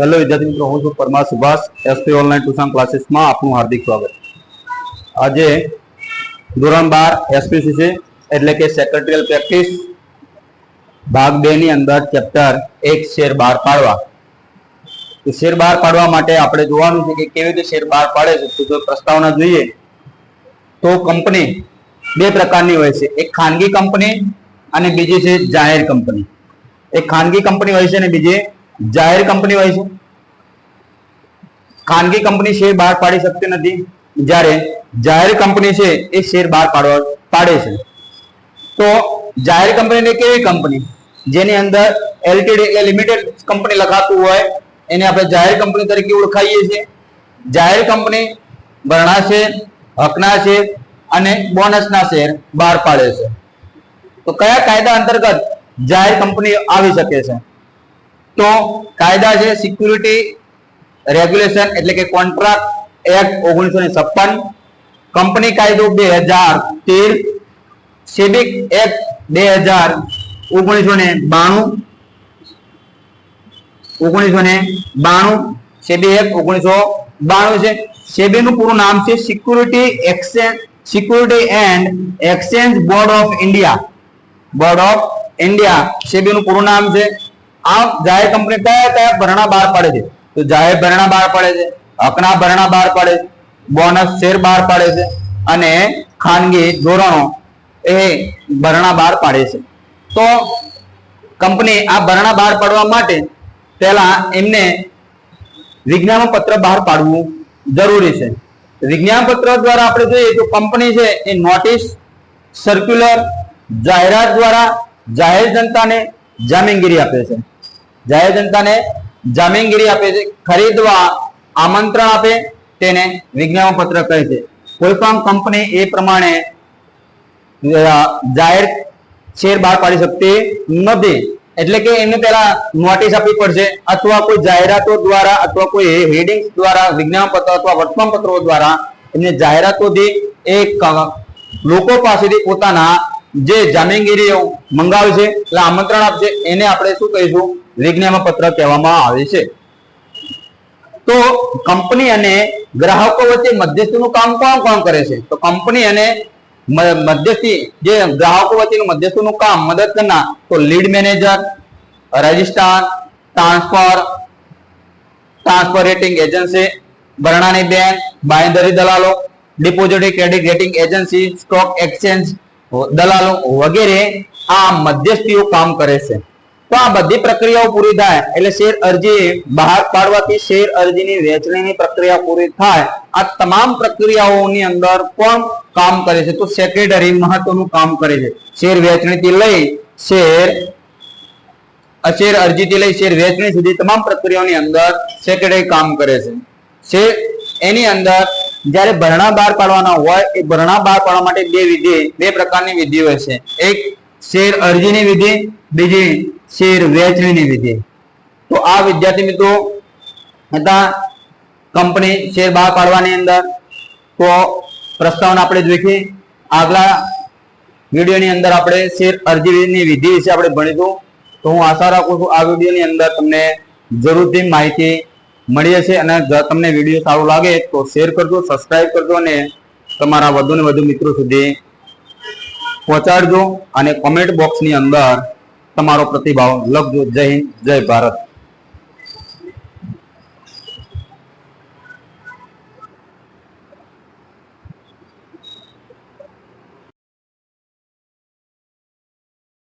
Hello વિદ્યાર્થી મિત્રો, હું છું Parmar Subhash SP online tuition ક્લાસીસમાં આપનું હાર્દિક સ્વાગત. આજે ધોરણ બાર એસપીસીસી એટલે કે સેક્રેટરીયલ પ્રેક્ટિસ ભાગ બે ની અંદર ચેપ્ટર એક શેર બહાર પાડવા. શેર બહાર પાડવા માટે આપણે જોવાનું છે કે કેવી રીતે શેર બહાર પાડે છે. તો જો પ્રસ્તાવના જોઈએ, તો કંપની બે પ્રકારની હોય છે. એક ખાનગી કંપની અને બીજી છે જાહેર કંપની. એક ખાનગી કંપની હોય છે અને બીજી જાહેર કંપની હોય છે. ખાનગી કંપની શેર બહાર પાડી શકતી નથી. જ્યારે જાહેર કંપની છે એ શેર બહાર પાડવા, પાડે છે. તો જાહેર કંપની કેવી કંપની? જેની અંદર એલટીડી એટલે લિમિટેડ કંપની લખાતું હોય, એને આપણે જાહેર કંપની તરીકે ઓળખાઈએ છીએ. જાહેર કંપની ભરણા શેર, હકના શેર અને બોનસના શેર બહાર પાડે છે. તો કયા કાયદા અંતર્ગત જાહેર કંપની આવી શકે છે? તો કાયદા છે સિક્યુરિટી રેગ્યુલેશન એટલે કે કોન્ટ્રાક્ટ એક્ટ ઓગણીસો ને છપ્પન કંપની કાયદો બે હજાર તેર સેબિક એક્ટ બે હજાર ઓગણીસો ને બાણું ઓગણીસો ને બાણું સેબી એક્ટ ઓગણીસો બાણું છે સેબી નું પૂરું નામ છે security exchange security and exchange board of India board of India SEBI નું પૂરું નામ છે આ જાહેર કંપની કયા કયા ભરણા બહાર પાડે છે? તો જાહેર ભરણા બહાર પાડે છે હકના ભરણા બહાર પાડે છે બોનસ શેર બહાર પાડે છે અને ખાનગી ધોરણો એ ભરણા બહાર પાડે છે. તો કંપની આ ભરણા બહાર પાડવા માટે પહેલા એમને વિજ્ઞાપન પત્ર બહાર પાડવું જરૂરી છે. વિજ્ઞાપન પત્ર દ્વારા આપણે જોઈએ તો કંપની છે એ નોટિસ સર્ક્યુલર જાહેરાત દ્વારા જાહેર જનતાને જામીનગીરી આપે છે. જાહેર જનતાને જામીનગીરી આપે છે. ખરીદવા આમંત્રણ આપે તેને વિજ્ઞાપન પત્ર કહે છે. કોઈ પણ કંપની એ પ્રમાણે જાહેર શેર બહાર પાડી શકતી નથી. એટલે કે એને પહેલા નોટિસ આપવી પડશે અથવા કોઈ જાહેરાતો દ્વારા અથવા કોઈ હેડિંગ દ્વારા, વિજ્ઞાપન પત્ર અથવા વર્તમાન પત્રો દ્વારા એમને જાહેરાતોથી એ લોકો પાસેથી પોતાના જે જામીનગીરીઓ મંગાવે છે, એટલે આમંત્રણ આપશે એને આપણે શું કહીશું? વિજ્ઞાપન પત્ર કહેવામાં આવે છે. તો કંપની અને ગ્રાહકો વચ્ચે મધ્યસ્થીનું કામ કોણ કોણ કરે છે? તો કંપની અને મધ્યસ્થી, જે ગ્રાહકો વચ્ચેનું મધ્યસ્થીનું કામ, મદદ કરનાર, તો lead manager, registrar, transfer transfer rating agency ભરણાની bank, બાંયધરી દલાલો, depository credit rating agency, stock exchange દલાલો વગેરે આ મધ્યસ્થીઓ કામ કરે છે. તો આ બધી પ્રક્રિયાઓ પૂરી થાય એટલે શેર અરજી બહાર પાડવાથી શેર અરજીની વહેંચણીની પ્રક્રિયા પૂરી થાય. આ તમામ પ્રક્રિયાઓની અંદર કોણ કામ કરે છે? તો સેક્રેટરી મહત્વનું કામ કરે છે. શેર વહેંચણીથી લઈ શેર શેર અરજીથી લઈ શેર વેચણી સુધી તમામ પ્રક્રિયાઓની અંદર સેક્રેટરી કામ કરે છે. શેર એની અંદર જ્યારે ભરણા બહાર પાડવાના હોય એ ભરણા બહાર પાડવા માટે બે વિધિ, બે પ્રકારની વિધિ હોય છે. એક શેર અરજીની વિધિ, બીજી શેર વેચણીની વિધિ. તો આ વિદ્યાર્થી મિત્રો હતા કંપની શેર બહાર પાડવાની અંદર, તો પ્રસ્તાવના આપણે જોઈશું આગલા વિડીયોની અંદર આપણે શેર અરજીની વિધિ વિશે આપણે ભણીશું. તો હું આશા રાખું છું આ વિડીયોની અંદર તમને જરૂરથી માહિતી મળી છીએ અને જો તમને વીડિયો સારો લાગે તો શેર કરજો સબસ્ક્રાઇબ કરજો અને તમારા વધુ ને વધુ મિત્રો સુધી પહોંચાડજો અને કોમેન્ટ બોક્સની અંદર તમારો પ્રતિભાવ લખજો. જય હિન્દ, જય ભારત.